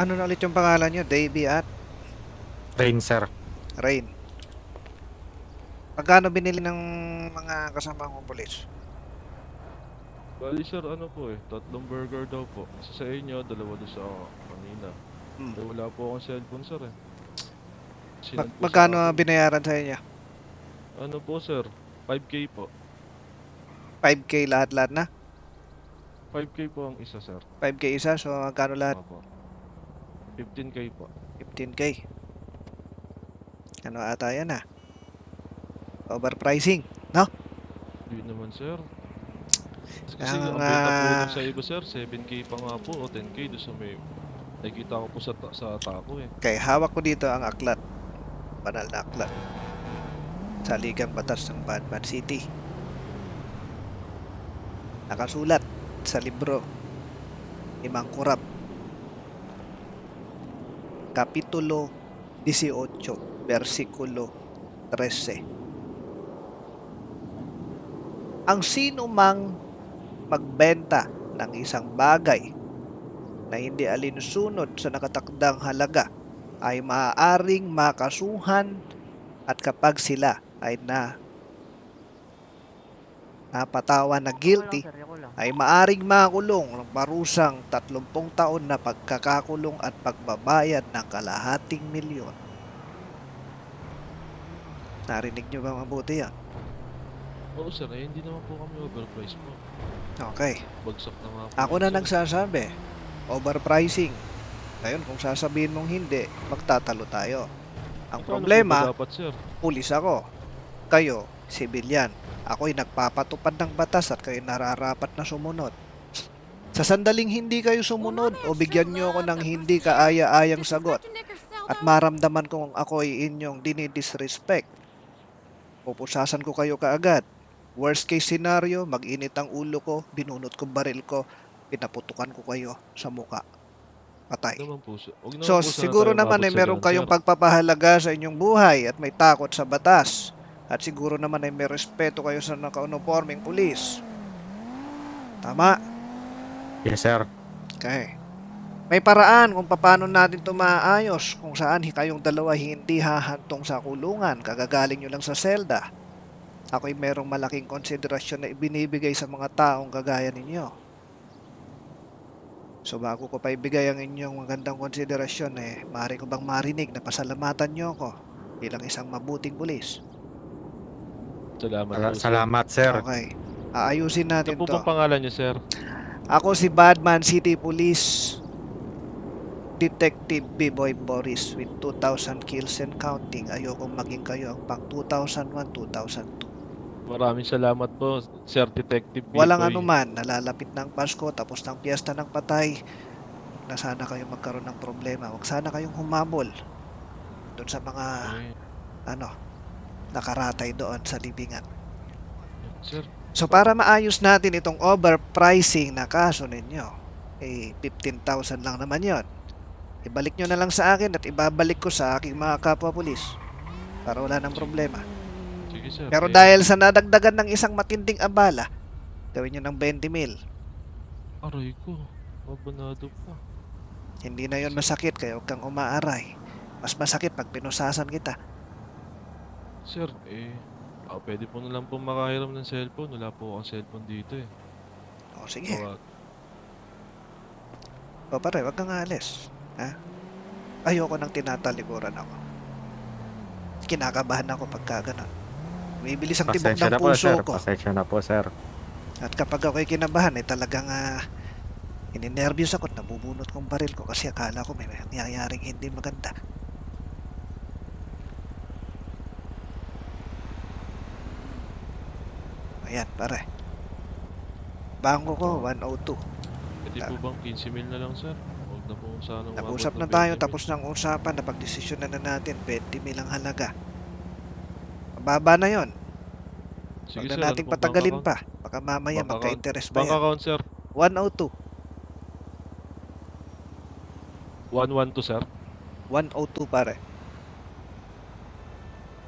Ano na ulit yung pangalan nyo? Davey at Rain, sir. Rain. Pagkano binili ng mga kasama kong polis? Bali sir, ano po eh, tatlong burger daw po. Isa sa inyo, dalawa doon sa kanina. Hmm. Eh, wala po akong cellphone sir eh. Mag- po sa magkano akin. binayaran sa inyo? Ano po sir, 5k po. 5k lahat-lahat na? 5k po ang isa sir. 5k isa, so magkano lahat? Opo. 15k po. 15k. Ano ata yan ah? Overpricing. Hindi naman sir. Kasi Ang, ang benta po dun sa iba sir, 7k pa nga po o 10k doon sa may nakikita ko po sa, sa tako eh. Okay, hawak ko dito ang aklat. Banal na aklat. Sa Ligang Batas ng Batman City. Nakasulat sa libro ni Mang Kurap. Kapitulo 18, versikulo 13. Ang sino mang magbenta ng isang bagay na hindi alinsunod sa nakatakdang halaga ay maaaring makasuhan at kapag sila ay na napatawan na guilty ay maaring makulong ng parusang 30 taon na pagkakakulong at pagbabayad ng kalahating milyon. Narinig nyo ba mabuti yan? Oo sir, eh, hindi naman po kami overpriced po. Okay. Bagsak na nga po. Ako na nagsasabi. Overpricing. Ngayon, kung sasabihin mong hindi, magtatalo tayo. Ang problema, dapat sir? pulis ako. Kayo, civilian. Ako'y nagpapatupad ng batas at kayo nararapat na sumunod. Sa sandaling hindi kayo sumunod o bigyan nyo ako ng hindi kaaya-ayang sagot at maramdaman kong ako'y inyong dinidisrespect, pupusasan ko kayo kaagad. Worst case scenario, mag-init ang ulo ko, binunot ko baril ko, pinaputukan ko kayo sa muka. Patay. So, siguro naman sa meron kayong pagpapahalaga sa inyong buhay at may takot sa batas. At siguro naman ay may respeto kayo sa naka-uniforming pulis. Tama? Yes, sir. Okay. May paraan kung paano natin ito maayos kung saan kayong dalawa hindi hahantong sa kulungan, kagagaling nyo lang sa selda. Ako'y merong malaking konsiderasyon na ibinibigay sa mga taong kagaya ninyo. So bago ko pa ibigay ang inyong magandang konsiderasyon eh, maaari ko bang marinig na pasalamatan nyo ako bilang isang mabuting pulis? Salamat Sala- po sir. Salamat, sir. Okay. Aayusin natin Ano po to. bang pangalan niyo sir? Ako si Badman City Police Detective B-Boy Boris with 2,000 kills and counting. Ayokong maging kayo ang pang 2001, 2002. Maraming salamat po, Sir Detective Walang Biboy. anuman, nalalapit ng Pasko, tapos ng piyesta ng patay, na sana kayo magkaroon ng problema. Huwag sana kayong humabol doon sa mga, Okay. ano, nakaratay doon sa libingan. Sir, So para maayos natin itong overpricing na kaso ninyo, eh 15,000 lang naman yon. Ibalik nyo na lang sa akin at ibabalik ko sa aking mga kapwa pulis para wala nang problema. sige sir. Pero Eh, dahil sa nadagdagan ng isang matinding abala, gawin nyo ng 20 mil. Aray ko, mabanado pa. Hindi na yon masakit kaya huwag kang umaaray. Mas masakit pag pinusasan kita. Sir, eh, ah, pwede po na lang po makahiram ng cellphone. Wala po akong cellphone dito eh. O sige, Gawa, o pare, huwag kang aalis. Ha? Ayoko nang tinatalikuran ako. Kinakabahan ako pagka ganun. Umibilis ang tibok ng Pasensya na po, puso sir. ko. Pasensya na po, sir. At kapag ako'y kinabahan, eh talagang uh, ininervyos ako at nabubunot kong baril ko kasi akala ko may nangyayaring hindi maganda. Ayan, pare. Bangko ko, 102. pwede po bang 15 mil na lang sir? Huwag na po sana Nag-usap na tayo, 20 mil. tapos ng usapan, napag-desisyon na na natin, 20 mil ang halaga. Mababa na yon. Sige Huwag na ano nating pong patagalin bank pa. Baka mamaya Bank magka-interest pa Bank yan. account sir. 102. 112 sir. 102 pare.